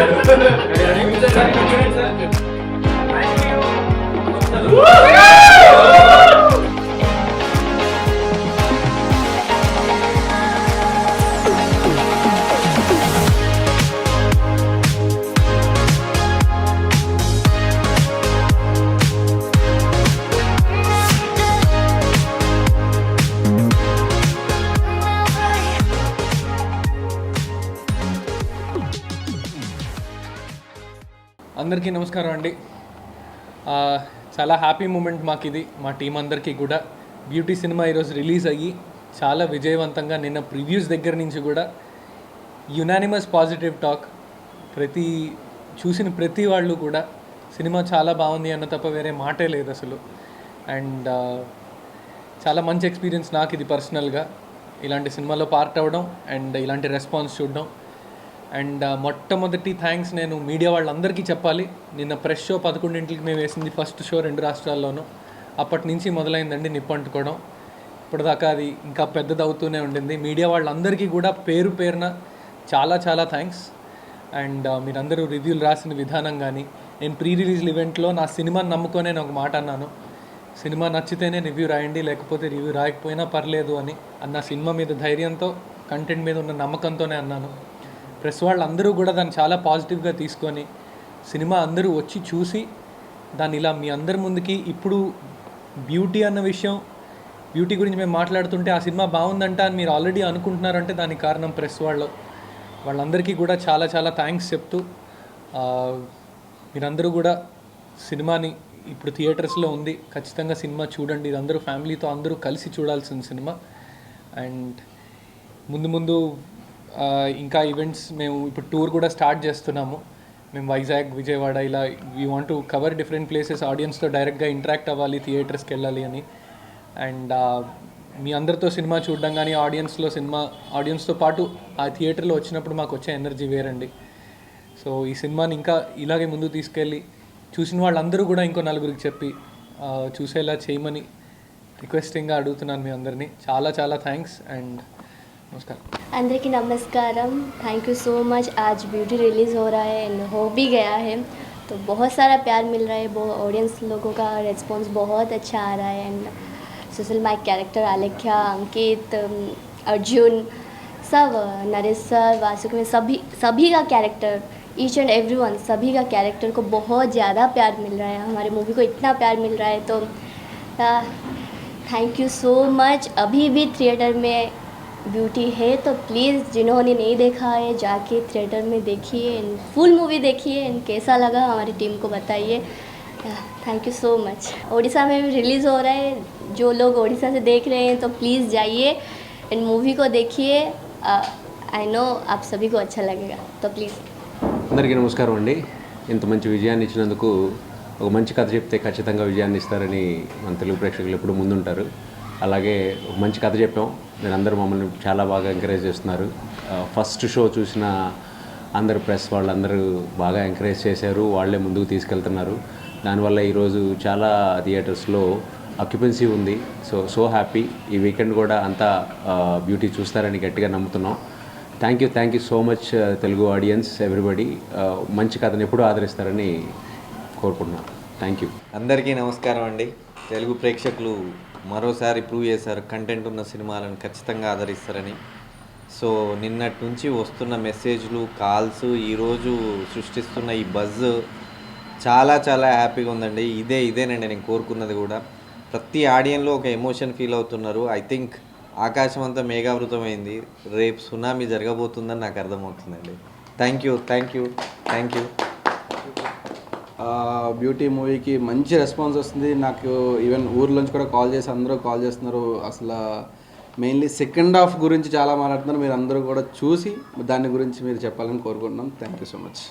en güzel. అందరికీ నమస్కారం అండి. చాలా హ్యాపీ మూమెంట్ మాకు ఇది మా టీం అందరికీ కూడా. బ్యూటీ సినిమా ఈరోజు రిలీజ్ అయ్యి చాలా విజయవంతంగా నిన్న ప్రివ్యూస్ దగ్గర నుంచి కూడా యునానిమస్ పాజిటివ్ టాక్ ప్రతి చూసిన ప్రతి వాళ్ళు కూడా సినిమా చాలా బాగుంది అన్న తప్ప వేరే మాటే లేదు అసలు. అండ్ చాలా మంచి ఎక్స్పీరియన్స్ నాకు ఇది పర్సనల్గా ఇలాంటి సినిమాలో పార్ట్ అవ్వడం అండ్ ఇలాంటి రెస్పాన్స్ చూడడం. అండ్ మొట్టమొదటి థ్యాంక్స్ నేను మీడియా వాళ్ళందరికీ చెప్పాలి. నిన్న ప్రెస్ షో పదకొండింటికి మేము వేసింది ఫస్ట్ షో రెండు రాష్ట్రాల్లోనూ. అప్పటి నుంచి మొదలైందండి నిప్పంటుకోవడం ఇప్పటిదాకా అది ఇంకా పెద్దది అవుతూనే ఉండింది. మీడియా వాళ్ళందరికీ కూడా పేరు పేరున చాలా చాలా థ్యాంక్స్ అండ్ మీరందరూ రివ్యూలు రాసిన విధానం కానీ నేను ప్రీ రిలీజ్ ఈవెంట్లో నా సినిమాని నమ్ముకొని నేను ఒక మాట అన్నాను. సినిమా నచ్చితేనే రివ్యూ రాయండి లేకపోతే రివ్యూ రాయకపోయినా పర్లేదు అని అన్న సినిమా మీద ధైర్యంతో కంటెంట్ మీద ఉన్న నమ్మకంతోనే అన్నాను. ప్రెస్ వాళ్ళందరూ కూడా దాన్ని చాలా పాజిటివ్గా తీసుకొని సినిమా అందరూ వచ్చి చూసి దాన్ని ఇలా మీ అందరి ముందుకి ఇప్పుడు బ్యూటీ అన్న విషయం బ్యూటీ గురించి మేము మాట్లాడుతుంటే ఆ సినిమా బాగుందంట అని మీరు ఆల్రెడీ అనుకుంటున్నారంటే దానికి కారణం ప్రెస్ వాళ్ళు. వాళ్ళందరికీ కూడా చాలా చాలా థ్యాంక్స్ చెప్తూ మీరందరూ కూడా సినిమాని ఇప్పుడు థియేటర్స్లో ఉంది. ఖచ్చితంగా సినిమా చూడండి. ఇది అందరూ ఫ్యామిలీతో అందరూ కలిసి చూడాల్సిన సినిమా. అండ్ ముందు ముందు ఇంకా ఈవెంట్స్ మేము ఇప్పుడు టూర్ కూడా స్టార్ట్ చేస్తున్నాము. మేము వైజాగ్ విజయవాడ ఇలా we want to cover different places ఆడియన్స్తో డైరెక్ట్గా ఇంటరాక్ట్ అవ్వాలి థియేటర్స్కి వెళ్ళాలి అని. అండ్ మీ అందరితో సినిమా చూడడం కానీ ఆడియన్స్లో సినిమా ఆడియన్స్తో పాటు ఆ థియేటర్లో వచ్చినప్పుడు మాకు వచ్చే ఎనర్జీ వేరండి. సో ఈ సినిమాని ఇంకా ఇలాగే ముందు తీసుకెళ్ళి చూసిన వాళ్ళందరూ కూడా ఇంకో నలుగురికి చెప్పి చూసేలా చేయమని రిక్వెస్టింగ్గా అడుగుతున్నాను మీ అందరినీ. చాలా చాలా థ్యాంక్స్ అండ్ अंदर की नमस्कार थैंक यू सो मच आज ब्यूटी रिलीज़ हो रहा है एंड हो भी गया है। तो बहुत सारा प्यार मिल रहा है बहुत ऑडियंस लोगों का रेस्पॉन्स बहुत अच्छा आ रहा है। And Sushil my character Alekhya, Ankit um, Arjun, सब, नरेश सर, वासुक में सभी सभी का character each and every one सभी का कैरेक्टर को बहुत ज़्यादा प्यार मिल रहा है। हमारे मूवी को इतना प्यार मिल रहा है। तो थैंक यू सो मच अभी भी थिएटर में ब्यूटी है तो प्लीज़ जिन्होंने नहीं देखा है जाके थिएटर में देखिए एंड फुल मूवी देखिए एंड कैसा लगा हमारी टीम को बताइए thank you so much Orissa में भी रिलीज़ हो रहा है जो लोग उड़ीसा से देख रहे हैं तो प्लीज़ जाइए एंड मूवी को देखिए आई नो आप सभी को अच्छा लगेगा तो प्लीज़ అందరికీ నమస్కారం అండి ఇంత మంచి విజయాన్ని ఇచ్చినందుకు ఒక మంచి కథ చెప్తే ఖచ్చితంగా విజయాన్ని ఇస్తారని మన తెలుగు ప్రేక్షకులు ఎప్పుడు ముందుంటారు అలాగే మంచి కథ చెప్పాం. మీరు అందరూ మమ్మల్ని చాలా బాగా ఎంకరేజ్ చేస్తున్నారు. ఫస్ట్ షో చూసిన అందరు ప్రెస్ వాళ్ళందరూ బాగా ఎంకరేజ్ చేశారు. వాళ్ళే ముందుకు తీసుకెళ్తున్నారు. దానివల్ల ఈరోజు చాలా థియేటర్స్లో అక్యుపెన్సీ ఉంది. సో సో హ్యాపీ ఈ వీకెండ్ కూడా అంతా బ్యూటీ చూస్తారని గట్టిగా నమ్ముతున్నాం. Thank you thank you so much Telugu audience everybody మంచి కథను ఎప్పుడూ ఆదరిస్తారని కోరుకుంటున్నాను థ్యాంక్ యూ అందరికీ నమస్కారం అండి. తెలుగు ప్రేక్షకులు మరోసారి ప్రూవ్ చేశారు కంటెంట్ ఉన్న సినిమాలను ఖచ్చితంగా ఆదరిస్తారని. సో నిన్నటి నుంచి వస్తున్న మెసేజ్లు కాల్స్ ఈరోజు సృష్టిస్తున్న ఈ బజ్ చాలా చాలా హ్యాపీగా ఉందండి. ఇదే ఇదేనండి నేను కోరుకున్నది కూడా. ప్రతి ఆడియన్లో ఒక ఎమోషన్ ఫీల్ అవుతున్నారు. ఐ థింక్ ఆకాశం అంతా మేఘావృతమైంది. రేపు సునామీ జరగబోతుందని నాకు అర్థమవుతుందండి. Thank you thank you thank you Beauty మూవీకి మంచి రెస్పాన్స్ వస్తుంది. నాకు ఈవెన్ ఊర్లోంచి కూడా కాల్ చేసి అందరూ కాల్ చేస్తున్నారు. అసలు మెయిన్లీ సెకండ్ హాఫ్ గురించి చాలా మాట్లాడుతున్నారు. మీరు అందరూ కూడా చూసి దాని గురించి మీరు చెప్పాలని కోరుకుంటున్నాం. Thank you so much.